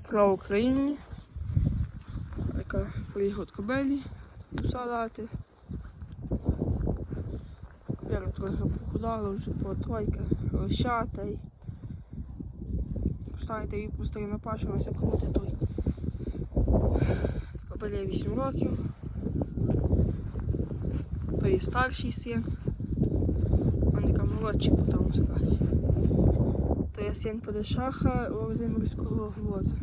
Слава Україні! Яка приїхав кобелі салати. Кобера трохи похудала, вже по тройка, розчата. й Поставити її пустити на пашу, вона крути той. Кобелі 8 років. То є старший син. Аника молодший, потім сказати. Син Подешаха Володимирського воза.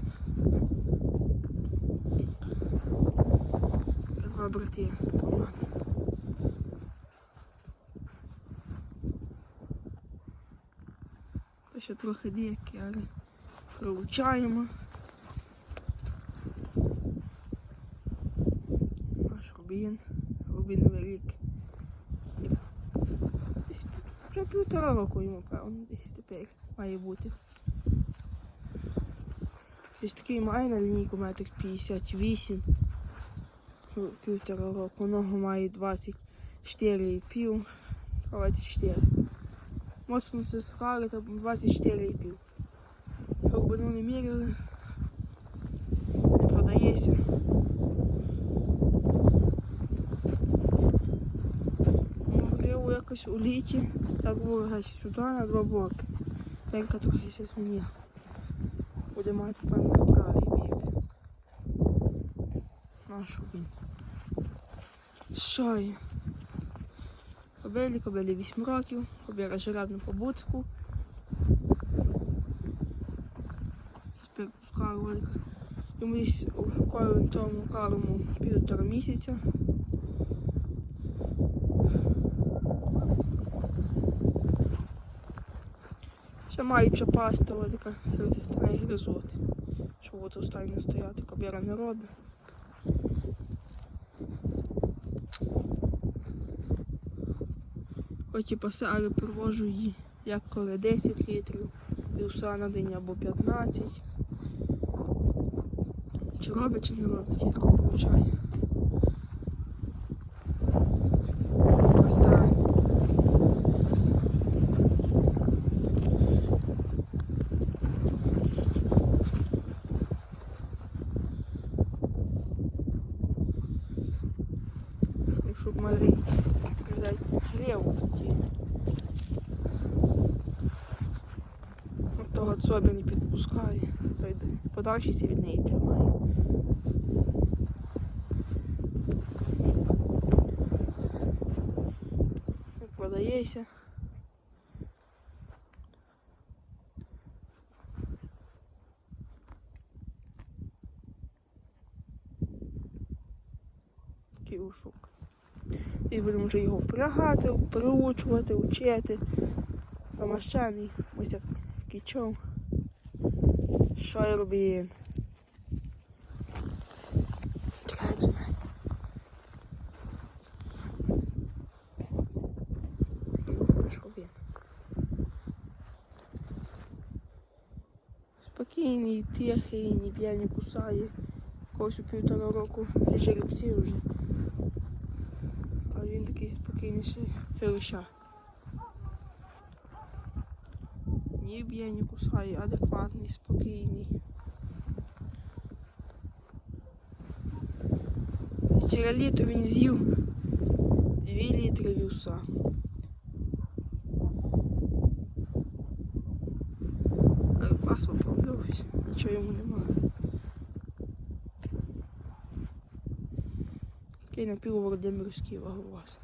То ще трохи деякі, але прилучаємо. Наш рубін, рубін великий. Вже півтора року йому, певно, десь тепер має бути. Ось такий має на лінійку метр 58. Ну, Півтора року. Ногу має 24,5. 24. Моцно се схали, там 24,5. Глибину не міряли. Не продається. Якось у літі так було сюди на два боки. Денька трохи змінила. Буде мати певно правий бік. Нашу він. Що є? Кобилі, кобилі 8 років, кобіра жеребну побуцьку. Тепер пускаю велика. Йому десь шукаю тому карму півтора місяця. Ще маюча паста, ось така гризоти. Щоб от останнє стояти, кобіра не робить. Хоч і пасе, привожу її як коли 10 літрів, вівса на день або 15. Чи робить, чи не робить, тітко получає. Того собі не підпускає. То йде. Подальшість від неї тримає. Не продається. Такий ушок. І будемо вже його впрягати, приучувати, вчити. Самощаний, ось як кічом. Що я роблю? Чекайте. Що він? Спокійний, тихий, ні б'є, не кусає. Когось у півтора року жеребці вже. А він такий спокійніший гелища. Ні б'є, ні кусає, адекватний, спокійний. Ціле літо він з'їв 2 літри вівса. Паспорт пробився, нічого йому немає. Такий напівволодимирський ваговаз.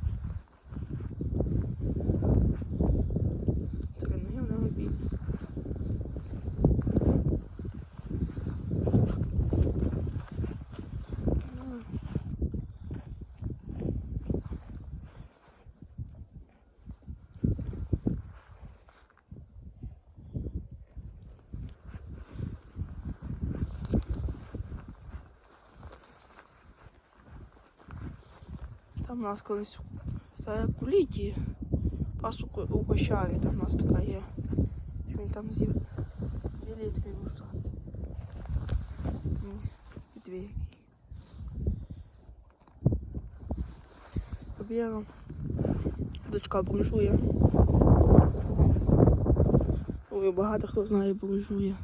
Там у нас колись як у пасуку у кощарі, там у нас така є. Що Він там з'їв дві літри вуса. Дві які. Дочка буржує. Ой, багато хто знає буржує.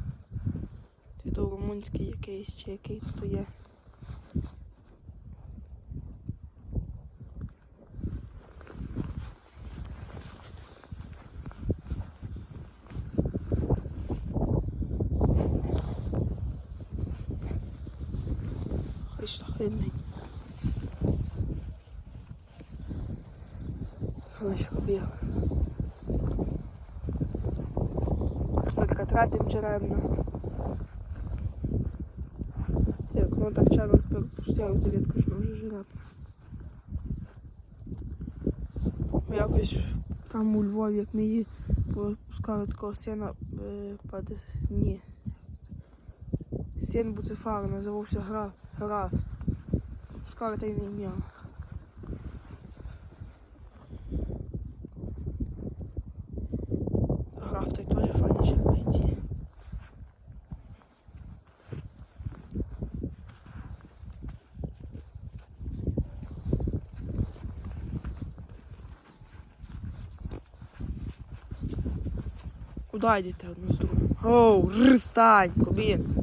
Ти то румунський якийсь чи який то є. Але що робив? Швидко тратим джеревна. Як ну так чарно тепер пустяю довідку, що вже жеребна. Якось там у Львові, як ми її пускали такого сина е, під ні. Син Буцефар називався граф. граф. Пускали та й не ім'я. Граф той теж файні червиці. Куда йдете одну з другою? Оу, ристань, кобіль.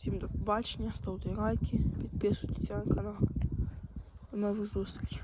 Всім до побачення, ставте лайки, підписуйтесь на канал. До нових зустрічей.